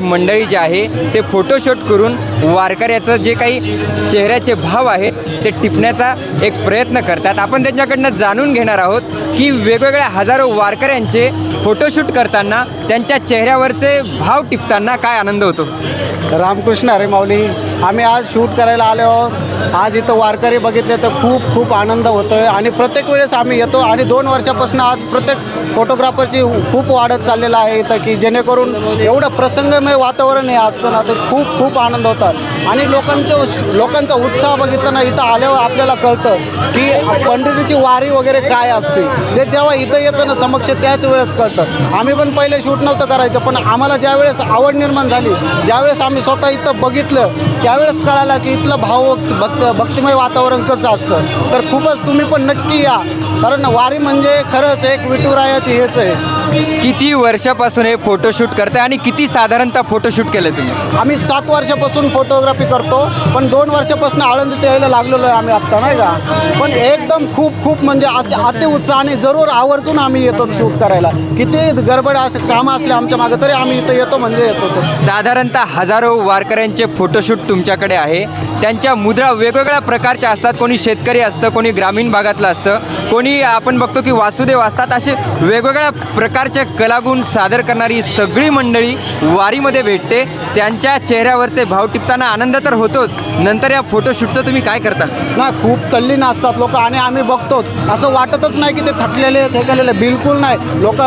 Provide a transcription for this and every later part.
मंडळी जे आहे ते फोटोशूट करून वारकऱ्याचं जे काही चेहऱ्याचे भाव आहे ते टिपण्याचा एक प्रयत्न करतात. आपण त्यांच्याकडनं जाणून घेणार आहोत की वेगवेगळ्या हजारो वारकऱ्यांचे फोटोशूट करताना त्यांच्या चेहऱ्यावरचे भाव टिपताना काय आनंद होतो? रामकृष्ण अरे माऊली आम्ही आज शूट करायला आलो आहोत. आज इथं वारकरी बघितले तर खूप खूप आनंद होतो आहे आणि प्रत्येक वेळेस आम्ही येतो आणि दोन वर्षापासून आज प्रत्येक फोटोग्राफरची खूप वाढत चाललेलं आहे इथं की जेणेकरून एवढं प्रसंगमय वातावरण हे असतं ना तर खूप खूप आनंद होतात आणि लोकांचं लोकांचा उत्साह बघितला ना इथं आल्यावर आपल्याला कळतं की पंढरीची वारी वगैरे काय असते. जे जेव्हा इथं येतं ना समक्ष त्याच वेळेस कळतं. आम्ही पण पहिले शूट नव्हतं करायचं पण आम्हाला ज्यावेळेस आवड निर्माण झाली ज्यावेळेस आम्ही स्वतः इथं बघितलं त्यावेळेस कळालं की इथलं भाव भक्त भक्तिमय वातावरण कसं असतं. तर खूपच तुम्ही पण नक्की या. कारण वारी म्हणजे खरंच एक विठुरायाची हेच आहे. किती वर्षापासून हे फोटोशूट करताय आणि किती साधारणतः फोटोशूट केलं तुम्ही? आम्ही सात वर्षापासून फोटोग्राफी करतो पण दोन वर्षापासून आळंदीत यायला लागलेलो आहे आम्ही आत्ता नाही का? पण एकदम खूप खूप म्हणजे असे अति उत्साहाने जरूर आवर्जून आम्ही येतो शूट करायला. किती गडबड असे कामं असले आमच्या मागे तरी आम्ही इथं येतो म्हणजे येतो साधारणतः हजारो वारकऱ्यांचे फोटोशूट तुमच्याकडे आहे. त्यांच्या मुद्रा वेगवेगळ्या प्रकारच्या असतात. कोणी शेतकरी असतं कोणी ग्रामीण भागातलं असतं. कोणी आपण बघतो की वासुदेव असतात. असे वेगवेगळ्या प्रकारचे कलागुण सादर करणारी सगळी मंडळी वारीमध्ये भेटते. त्यांच्या चेहऱ्यावरचे भाव टिपताना आनंद तर होतोच. नंतर या फोटोशूटचं तुम्ही काय करता? ना खूप तल्लीन असतात लोक आणि आम्ही बघतो असं वाटतच नाही की ते थकलेले थकलेले. बिलकुल नाही. लोक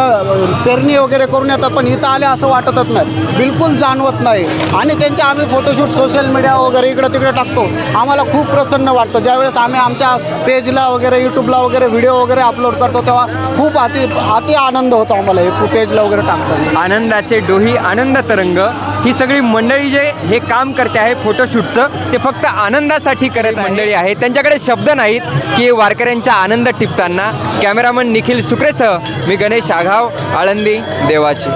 पेरणी वगैरे करून येतात पण इथं आले असं वाटतच नाही. बिलकुल जाणवत नाही. आणि त्यांचे आम्ही फोटोशूट सोशल मीडिया वगैरे इकडे तिकडे टाकतो. आम्हाला खूप प्रसन्न वाटतं. ज्यावेळेस आम्ही आमच्या पेजला वगैरे यूट्यूबला वगैरे व्हिडिओ वगैरे अपलोड करतो तेव्हा खूप अति अति आनंद होतो. आम्हाला हे पेजला वगैरे टाकताना आनंदाचे डोही आनंद तरंग. ही सगळी मंडळी जे हे काम करते आहे फोटोशूटचं ते फक्त आनंदासाठी करत मंडळी आहे. त्यांच्याकडे शब्द नाहीत की वारकऱ्यांचा आनंद टिपताना. कॅमेरामन निखिल सुक्रेसह मी गणेश आघाव आळंदी देवाची.